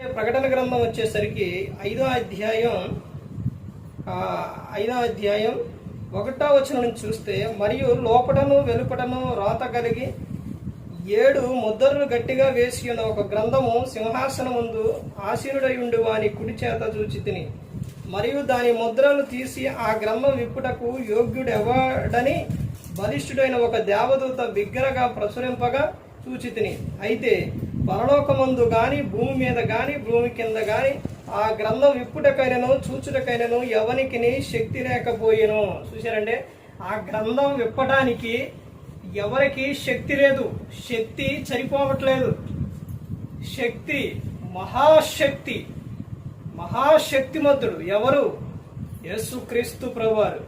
ప్రకటన గ్రంథం వచ్చేసరికి ఐదో అధ్యాయం ఐదో అధ్యాయం ఒకటో వచనం నుంచి చూస్తే మరియు లోపటను వెలుపటను రాత కలిగి ఏడు ముద్రలు గట్టిగా వేసి ఉన్న ఒక గ్రంథము సింహాసనం ముందు ఆశీనుడై ఉండి వాని కుడి చేత చూచి తిని. మరియు దాని ముద్రలు తీసి ఆ గ్రంథం విప్పుటకు యోగ్యుడెవడని బలిష్ఠుడైన ఒక దేవదూత బిగ్గరగా ప్రచురింపగా చూచి తిని. అయితే పరలోకమందు గాని భూమి మీద గాని భూమి కింద గాని ఆ గ్రంథం విప్పుటకైనను చూచుటకైనను ఎవనికి శక్తి లేకపోయేను. చూశారంటే ఆ గ్రంథం విప్పటానికి ఎవరికి శక్తి లేదు. శక్తి చనిపోవట్లేదు. శక్తి మహాశక్తి మహాశక్తిమంతుడు ఎవరు? యేసుక్రీస్తు ప్రభువారు.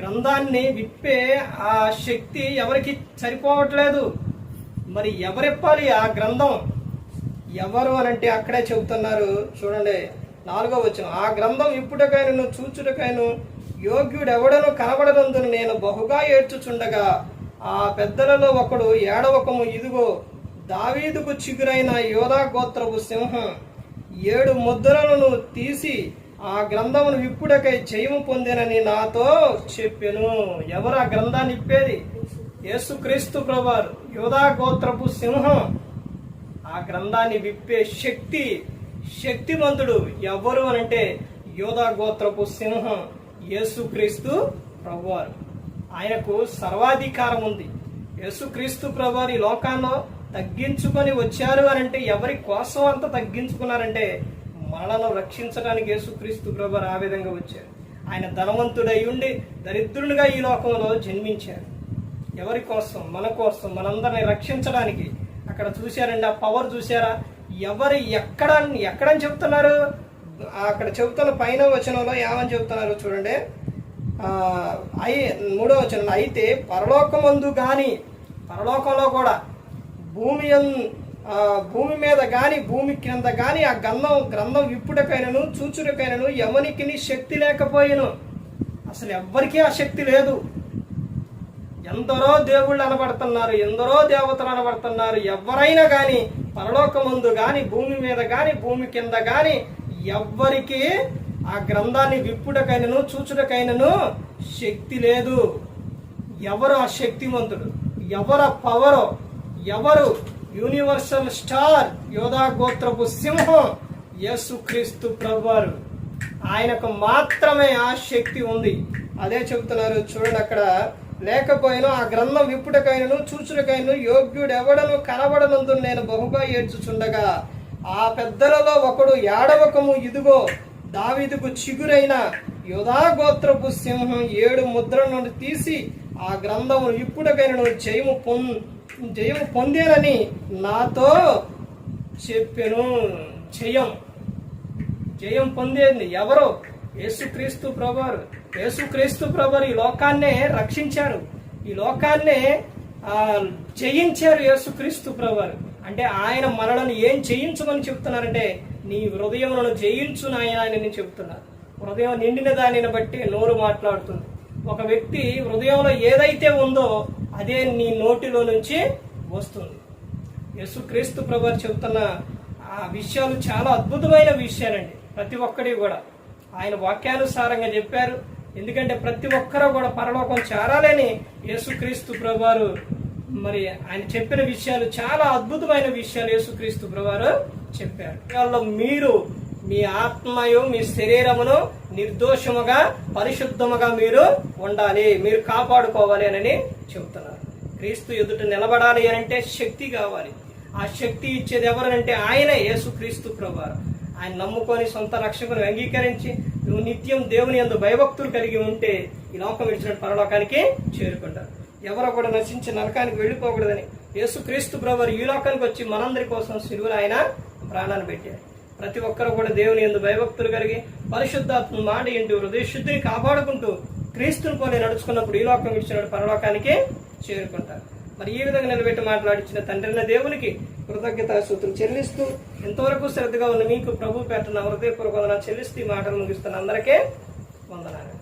గ్రంథాన్ని విప్పే ఆ శక్తి ఎవరికి సరిపోవట్లేదు మరి ఎవరిప్పాలి ఆ గ్రంథం? ఎవరు అని అంటే అక్కడే చెబుతున్నారు. చూడండి నాలుగో వచ్చిన ఆ గ్రంథం ఇప్పుటకైనను చూచుటకైను యోగ్యుడెవడను కనబడనందును నేను బహుగా ఏడ్చుచుండగా ఆ పెద్దలలో ఒకడు ఏడవకము ఇదిగో దావీదుకు చిగురైన యోధా గోత్రపు సింహం. ఏడు ముద్రలను తీసి ఆ గ్రంథమును ఇప్పుడకై జయము పొందినని నాతో చెప్పెను. ఎవరు ఆ గ్రంథాన్ని ఇప్పేది? యేసుక్రీస్తు ప్రభువారు యోధా గోత్రపు సింహం. ఆ గ్రంథాన్ని విప్పే శక్తి శక్తిమంతుడు ఎవరు అనంటే యోధా గోత్రపు సింహం యేసుక్రీస్తు ప్రభువారు. ఆయనకు సర్వాధికారం ఉంది. యేసుక్రీస్తు ప్రభువారు ఈ లోకాల్లో తగ్గించుకొని వచ్చారు అనంటే ఎవరి కోసం అంత తగ్గించుకున్నారంటే మనలను రక్షించడానికి యేసుక్రీస్తు ప్రభువారు ఆ విధంగా వచ్చారు. ఆయన ధనవంతుడై ఉండి దరిద్రునిగా ఈ లోకంలో జన్మించారు. ఎవరి కోసం? మన కోసం? మనందరిని రక్షించడానికి. అక్కడ చూశారండి ఆ పవర్ చూశారా? ఎవరు ఎక్కడ ఎక్కడని చెప్తున్నారు? అక్కడ చెబుతున్న పైన వచనంలో ఏమని చెబుతున్నారు చూడండి. అయి మూడో వచనం అయితే పరలోకమందు కానీ పరలోకంలో కూడా భూమి భూమి మీద కానీ భూమి కింద కానీ ఆ గంధం గ్రంథం విప్పుటకైనను చూచుటకైనను ఎవరికి శక్తి లేకపోయాను. అసలు ఎవ్వరికీ ఆ శక్తి లేదు. ఎందరో దేవుళ్ళు అనబడుతున్నారు ఎందరో దేవతలు అనబడుతున్నారు ఎవరైనా కానీ పరలోకముందు కానీ భూమి మీద కానీ భూమి కింద కానీ ఎవ్వరికి ఆ గ్రంథాన్ని విప్పుడకైనను చూచుటకైనను శక్తి లేదు. ఎవరు ఆ శక్తివంతుడు ఎవరు ఆ పవరు? ఎవరు యూనివర్సల్ స్టార్? యోధా గోత్రపు సింహం? యేసుక్రీస్తు ప్రభువారు. ఆయనకు మాత్రమే ఆ శక్తి ఉంది. అదే చెబుతున్నారు చూడండి అక్కడ లేకపోయినా ఆ గ్రంథం విప్పుటకైనను చూచుటకైనను యోగ్యుడు ఎవడను కనబడనందు నేను బహుగా ఏడ్చుచుండగా ఆ పెద్దలలో ఒకడు ఏడవకము ఇదిగో దావీదుకు చిగురైన యుధాగోత్రపు సింహం ఏడు ముద్రలను తీసి ఆ గ్రంథము ఇప్పుడకైనను జయము పొం జయము పొందేనని నాతో చెప్పెను. జయం. జయం పొందేది ఎవరో? యేసుక్రీస్తు ప్రభువారు యేసుక్రీస్తు ప్రభువారు ఈ లోకాన్నే రక్షించారు. ఈ లోకాన్నే జయించారు యేసుక్రీస్తు ప్రభువారు అంటే ఆయన మనలను ఏం చేయించమని చెప్తున్నారంటే నీ హృదయములను జయించు నాయన అని నేను చెప్తున్నారు హృదయం నిండిన దానిని బట్టి నోరు మాట్లాడుతుంది. ఒక వ్యక్తి హృదయంలో ఏదైతే ఉందో అదే నీ నోటిలో నుంచి వస్తుంది. యేసుక్రీస్తు ప్రభు చెబుతున్న ఆ విషయాలు చాలా అద్భుతమైన విషయాలండి. ప్రతి ఒక్కడి కూడా. ఆయన వాక్యానుసారంగా చెప్పారు. ఎందుకంటే ప్రతి ఒక్కరూ కూడా పరలోకం చేరాలని యేసుక్రీస్తు ప్రభువారు మరి ఆయన చెప్పిన విషయాలు చాలా అద్భుతమైన విషయాలు యేసుక్రీస్తు ప్రభువారు చెప్పారు. వాళ్ళలో మీరు మీ ఆత్మయు మీ శరీరమును నిర్దోషముగా పరిశుద్ధముగా మీరు ఉండాలి. మీరు కాపాడుకోవాలి అని చెబుతున్నారు. క్రీస్తు ఎదుట నిలబడాలి అని అంటే శక్తి కావాలి. ఆ శక్తి ఇచ్చేది ఎవరనంటే ఆయనే యేసుక్రీస్తు ప్రభువారు. ఆయన నమ్ముకొని సొంత రక్షకుని అంగీకరించి నువ్వు నిత్యం దేవుని ఎందు భయభక్తులు కలిగి ఉంటే ఈ లోకం విడిచిన పరలోకానికి చేరుకుంటారు. ఎవరో కూడా నశించి నరకానికి వెళ్ళిపోకూడదని యేసుక్రీస్తు బ్రవర్ ఈ లోకానికి వచ్చి మనందరి కోసం సిలువను ఆయన ప్రాణాన్ని పెట్టారు. ప్రతి ఒక్కరు కూడా దేవుని ఎందు భయభక్తులు కలిగి పరిశుద్ధాత్మ మాట ఏంటి హృదయ శుద్ధిని కాపాడుకుంటూ క్రీస్తుని పోనీ నడుచుకున్నప్పుడు ఈ లోకం విడిచిన పరలోకానికి చేరుకుంటారు. మరి ఈ విధంగా నిలబెట్టి మాట్లాడించిన తండ్రిన దేవునికి కృతజ్ఞత సూత్రులు చెల్లిస్తూ ఎంతవరకు శ్రద్ధగా ఉన్న మీకు ప్రభు పెట్టిన హృదయపూర్వక వందనాలు చెల్లిస్తూ ఈ మాటలు ముగిస్తున్న అందరికీ వందనాలు.